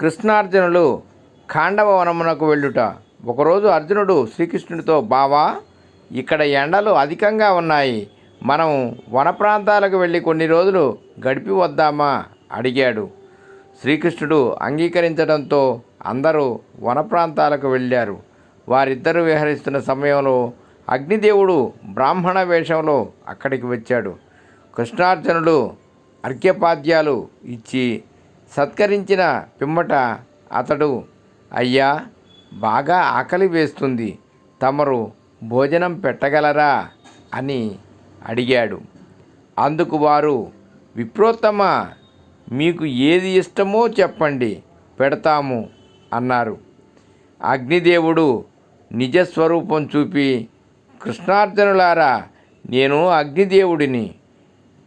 కృష్ణార్జునులు ఖాండవ వనమునకు వెళ్ళుట. ఒకరోజు అర్జునుడు శ్రీకృష్ణుడితో బావా ఇక్కడ ఎండలు అధికంగా ఉన్నాయి. మనం వన ప్రాంతాలకు వెళ్ళి కొన్ని రోజులు గడిపి వద్దామా? అడిగాడు. శ్రీకృష్ణుడు అంగీకరించడంతో అందరూ వన ప్రాంతాలకు వెళ్ళారు. వారిద్దరూ విహరిస్తున్న సమయంలో అగ్నిదేవుడు బ్రాహ్మణ వేషంలో అక్కడికి వచ్చాడు. కృష్ణార్జునుడు అర్ఘ్యపాద్యాలు ఇచ్చి సత్కరించిన పిమ్మట అతడు అయ్యా బాగా ఆకలి వేస్తుంది. తమరు భోజనం పెట్టగలరా? అని అడిగాడు. అందుకు వారు విప్రోత్తమ మీకు ఏది ఇష్టమో చెప్పండి పెడతాము అన్నారు. అగ్నిదేవుడు నిజస్వరూపం చూపి కృష్ణార్జునులారా నేను అగ్నిదేవుడిని.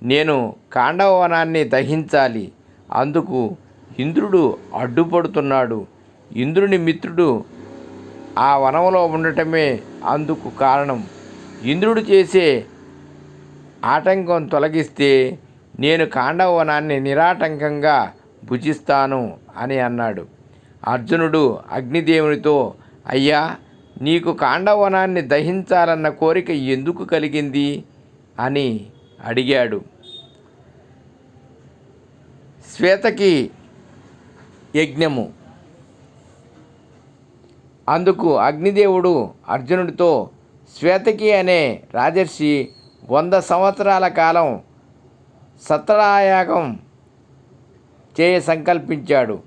నేను కాండవనాన్ని దహించాలి. అందుకు ఇంద్రుడు అడ్డుపడుతున్నాడు. ఇంద్రుని మిత్రుడు ఆ వనంలో ఉండటమే అందుకు కారణం. ఇంద్రుడు చేసే ఆటంకం తొలగిస్తే నేను కాండవనాన్ని నిరాటంకంగా భుజిస్తాను అని అన్నాడు. అర్జునుడు అగ్నిదేవునితో అయ్యా నీకు కాండవనాన్ని దహించాలన్న కోరిక ఎందుకు కలిగింది? అని అడిగాడు. శ్వేతకి యజ్ఞము. అందుకు అగ్నిదేవుడు అర్జునుడితో శ్వేతకి అనే రాజర్షి వంద సంవత్సరాల కాలం సత్రాయాగం చేయ సంకల్పించాడు.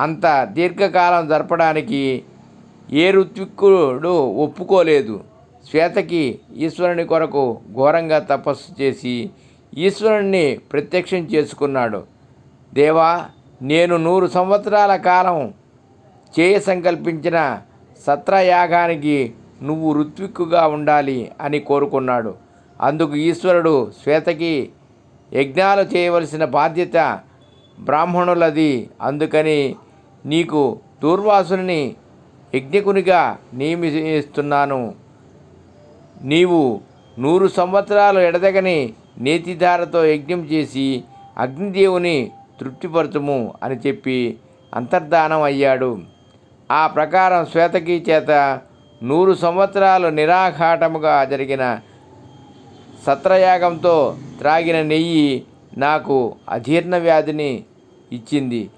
అంత దీర్ఘకాలం జరపడానికి ఏ ఋత్విక్కుడు ఒప్పుకోలేదు. శ్వేతకి ఈశ్వరుని కొరకు ఘోరంగా తపస్సు చేసి ఈశ్వరుణ్ణి ప్రత్యక్షం చేసుకున్నాడు. దేవా నేను నూరు సంవత్సరాల కాలం చేయ సంకల్పించిన సత్రయాగానికి నువ్వు ఋత్విక్కుగా ఉండాలి అని కోరుకున్నాడు. అందుకు ఈశ్వరుడు శ్వేతకి యజ్ఞాలు చేయవలసిన బాధ్యత బ్రాహ్మణులది. అందుకని నీకు దూర్వాసుని యజ్ఞకునిగా నియమిస్తున్నాను. నీవు నూరు సంవత్సరాలు ఎడదగని నేతిధారతో యజ్ఞం చేసి అగ్నిదేవుని తృప్తిపరచము అని చెప్పి అంతర్ధానం అయ్యాడు. ఆ ప్రకారం శ్వేతకి చేత నూరు సంవత్సరాలు నిరాఘాటముగా జరిగిన సత్రయాగంతో త్రాగిన నెయ్యి నాకు అజీర్ణ వ్యాధిని ఇచ్చింది.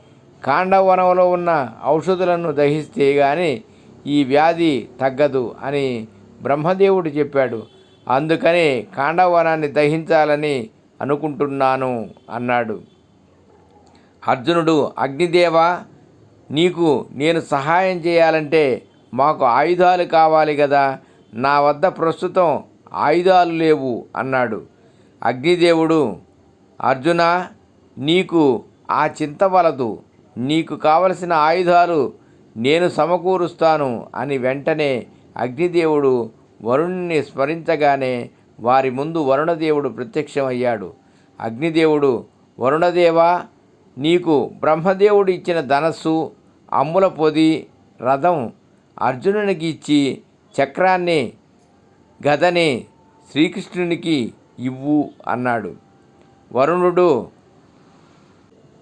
కాండవనంలో ఉన్న ఔషధులను దహిస్తే గాని ఈ వ్యాధి తగ్గదు అని బ్రహ్మదేవుడు చెప్పాడు. అందుకని కాండవనాన్ని దహించాలని అనుకుంటున్నాను అన్నాడు. అర్జునుడు అగ్నిదేవ నీకు నేను సహాయం చేయాలంటే మాకు ఆయుధాలు కావాలి కదా నా వద్ద ప్రస్తుతం ఆయుధాలు లేవు అన్నాడు. అగ్నిదేవుడు అర్జున నీకు ఆ చింత వలదు. నీకు కావలసిన ఆయుధాలు నేను సమకూరుస్తాను అని వెంటనే అగ్నిదేవుడు వరుణ్ణి స్మరించగానే వారి ముందు వరుణదేవుడు ప్రత్యక్షమయ్యాడు. అగ్నిదేవుడు వరుణదేవా నీకు బ్రహ్మదేవుడు ఇచ్చిన ధనస్సు అమ్ముల పొది రథం అర్జునునికి ఇచ్చి చక్రాన్ని గదని శ్రీకృష్ణునికి ఇవ్వు అన్నాడు. వరుణుడు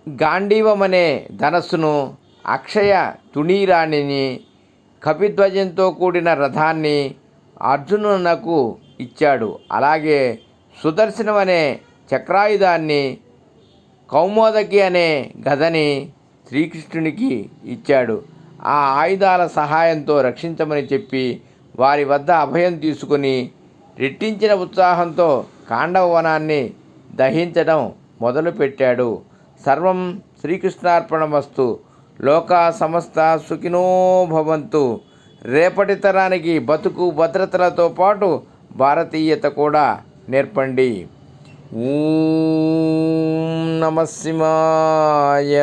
గాంధీవమనే ధనస్సును అక్షయ తుణీరాణిని కపిధ్వజంతో కూడిన రథాన్ని అర్జునునకు ఇచ్చాడు. అలాగే సుదర్శనం అనే చక్రాయుధాన్ని కౌమోదకి అనే గదని శ్రీకృష్ణునికి ఇచ్చాడు. ఆ ఆయుధాల సహాయంతో రక్షించమని చెప్పి వారి వద్ద అభయం తీసుకుని రెట్టించిన ఉత్సాహంతో కాండవ వనాన్ని దహించడం మొదలుపెట్టాడు. సర్వం శ్రీకృష్ణార్పణమస్తు. లోకా సమస్త సుఖినో భవంతు. రేపటి తరానికి బతుకు భద్రతలతో పాటు భారతీయత కూడా నేర్పండి. ఊ నమ శివాయ.